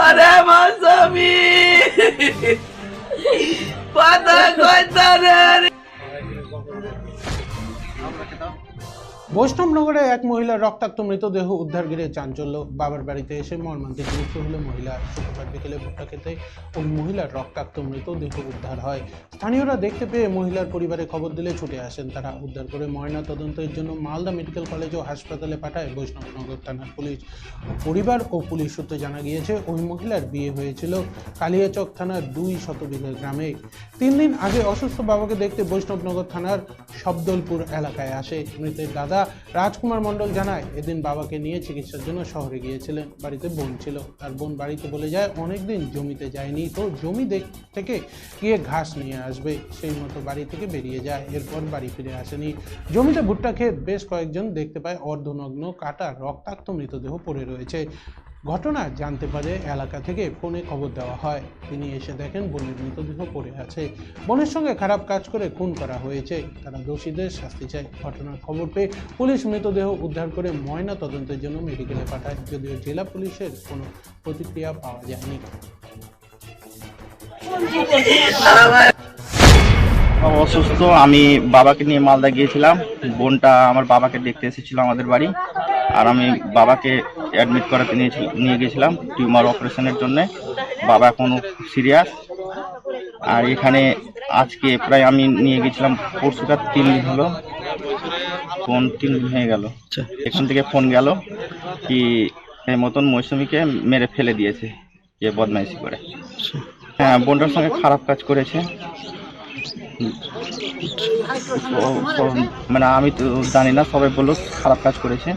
আরে মাসামি! পাতা কয়তা রে বৈষ্ণবনগরে এক মহিলার রক্তাক্ত মৃতদেহ উদ্ধার ঘিরে চাঞ্চল্য। বাবার বাড়িতে এসে মর্মান্তিক মৃত্যু হলো মহিলা শুক্রবার বিকেলে ভুট্টা খেতে ওই মহিলার রক্তাক্ত মৃতদেহ উদ্ধার হয়। স্থানীয়রা দেখতে পেয়ে মহিলার পরিবারে খবর দিলে ছুটে আসেন তারা। উদ্ধার করে ময়না তদন্তের জন্য মালদা মেডিকেল কলেজ ও হাসপাতালে পাঠায় বৈষ্ণবনগর থানার পুলিশ। পরিবার ও পুলিশ সূত্রে জানা গিয়েছে, ওই মহিলার বিয়ে হয়েছিল কালিয়াচক থানার দুই শতবিঘা গ্রামে। তিন দিন আগে অসুস্থ বাবাকে দেখতে বৈষ্ণবনগর থানার শব্দলপুর এলাকায় আসে। মৃতের দাদা রাজকুমার মণ্ডল জানায়, এদিন বাবাকে নিয়ে চিকিৎসার জন্য শহরে গিয়েছিলেন। বাড়িতে বোন ছিল। তার বোন বাড়িতে বলে যায়, অনেকদিন জমিতে যায়নি। তো জমি থেকে গিয়ে ঘাস নিয়ে আসবে। সেই মতো বাড়ি থেকে বেরিয়ে যায়। এরপর বাড়ি ফিরে আসেনি। জমিতে ভুট্টা খেয়ে বেশ কয়েকজন দেখতে পায়, অর্ধনগ্ন, কাটা, রক্তাক্ত মৃতদেহ পড়ে রয়েছে। ঘটনা জানতে পারে এলাকা থেকে ফোনে খবর দেওয়া হয়। তিনি এসে দেখেন বোনের মৃতদেহ পড়ে আছে। বোনের সঙ্গে খারাপ কাজ করে খুন করা হয়েছে। তারা দোষীদের শাস্তি চায়। ঘটনার খবর পেয়ে পুলিশ মৃতদেহ উদ্ধার করে ময়না তদন্তের জন্য মেডিকেলে পাঠায়। যদিও জেলা পুলিশের কোনো প্রতিক্রিয়া পাওয়া যায়নি। অসুস্থ। আমি বাবাকে নিয়ে মালদা গিয়েছিলাম। বোনটা আমার বাবাকে দেখতে এসেছিল আমাদের বাড়ি। আর আমি বাবাকে অ্যাডমিট করাতে নিয়েছি নিয়ে গেছিলাম টিউমার অপারেশনের জন্য। বাবা এখনও সিরিয়াস। আর এখানে আজকে প্রায় আমি নিয়ে গেছিলাম পরশুটা তিন দিন হলো। ফোন তিন দিন হয়ে গেল। এখান থেকে ফোন গেল কি এই মতন মৌসুমীকে মেরে ফেলে দিয়েছে যে বদমাইশি করে। হ্যাঁ বোনটার সঙ্গে খারাপ কাজ করেছে। ও- মানে আমি তো জানি না সবাই বলল খারাপ কাজ করেছে।